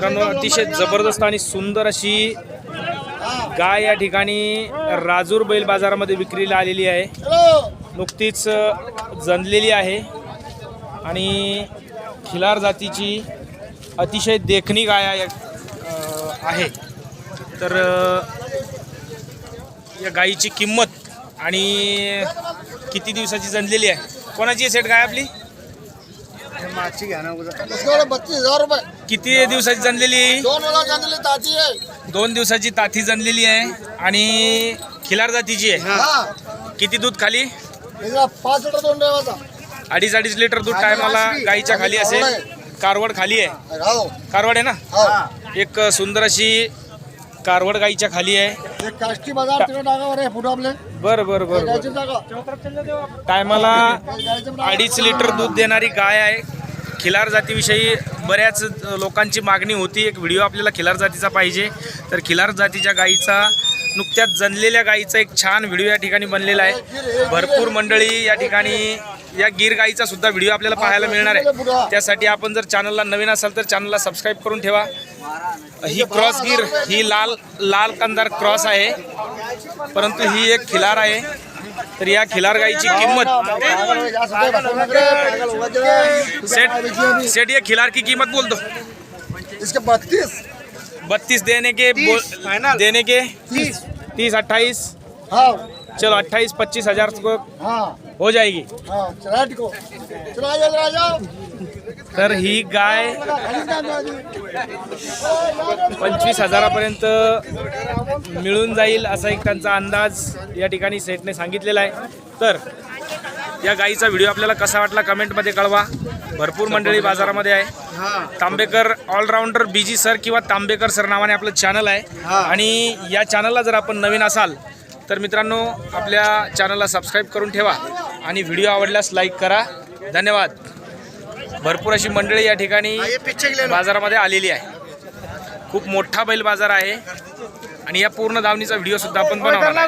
मित्रांनो अतिशय जबरदस्त आणि सुंदर अशी गाय या ठिकाणी राजूर बैल बाजारामध्ये विक्रीला आलेली आहे. नुकतीच जनलेली आहे. आणि खिलार जातीची अतिशय देखणी गाय आहे. तर या गायीची किंमत आणि किती दिवसाची जनलेली आहे? कोणाची सेट गाय आपली? घ्या ना उद्या बत्तीस हजार रुपये. किती दिवसाची जनलेली दोन वेळा ताजी आहे. दोन दिवसाची ताथी जनलेली आहे आणि खिलार जातीची आहे. हा. किती दूध खाली? हिला पाच लिटर दोन देवाचा. अडीच अडीच लिटर दूध टायमाला गाईच्या खाली असेल. कारवड खाली आहे. कारवड आहे ना? हो. एक सुंदर अशी कारवड गाईच्या खाली आहे. एक काष्टी बाजार तिकडे टाकावर आहे फुटो आपले. बरं बरं बरं गायची बरं. जागा. टायमाला अडीच लिटर दूध देणारी गाय आहे. खिलार जातीविषयी बऱ्याच लोकांची मागणी होती. एक व्हिडिओ आपल्याला खिलार जातीचा पाहिजे. तर खिलार जातीच्या गायीचा नुकत्याच जनलेल्या गायीचा एक छान व्हिडिओ या ठिकाणी बनलेला आहे. भरपूर मंडळी या ठिकाणी या गिर गायीचा सुद्धा व्हिडिओ आपल्याला पाहायला मिळणार आहे. त्यासाठी आपण जर चॅनलला नवीन असाल तर चॅनलला सबस्क्राईब करून ठेवा. ही क्रॉस गिर ही लाल लाल कंदार क्रॉस आहे. परंतु ही एक खिलार आहे. तर या खिलार गायीची किंमत सेट सेट या सेठ सेठ खिलार की कीमत बोल दो इसके बत्तीस. बत्तीस देने के बोल देने के? तीस. तीस अट्ठाईस। हाँ। चलो अट्ठाईस पच्चीस हजार को हाँ। हो जाएगी। हाँ चला टिको चला जाओ चला जाओ। तर ही गाय? पंचवीस हजारापर्यंत मिळून जाईल असा एक त्यांचा अंदाज या ठिकाणी सेटने सांगितलेला आहे. तर या गाईचा व्हिडिओ आपल्याला कसा वाटला कमेंटमध्ये कळवा. भरपूर मंडळी बाजारामध्ये आहे. तांबेकर ऑलराऊंडर बीजी सर किंवा तांबेकर सर नावाने आपलं चॅनल आहे. आणि या चॅनलला जर आपण नवीन असाल तर मित्रांनो आपल्या चॅनलला सबस्क्राईब करून ठेवा. आणि व्हिडिओ आवडल्यास लाईक करा. धन्यवाद. भरपूर अशी मंडळी या ठिकाणी बाजारामध्ये आलेली आहे. खूप मोठा बैल बाजार आहे. आणि या पूर्ण दावणीचा व्हिडिओ सुद्धा आपण बनवणार आहे.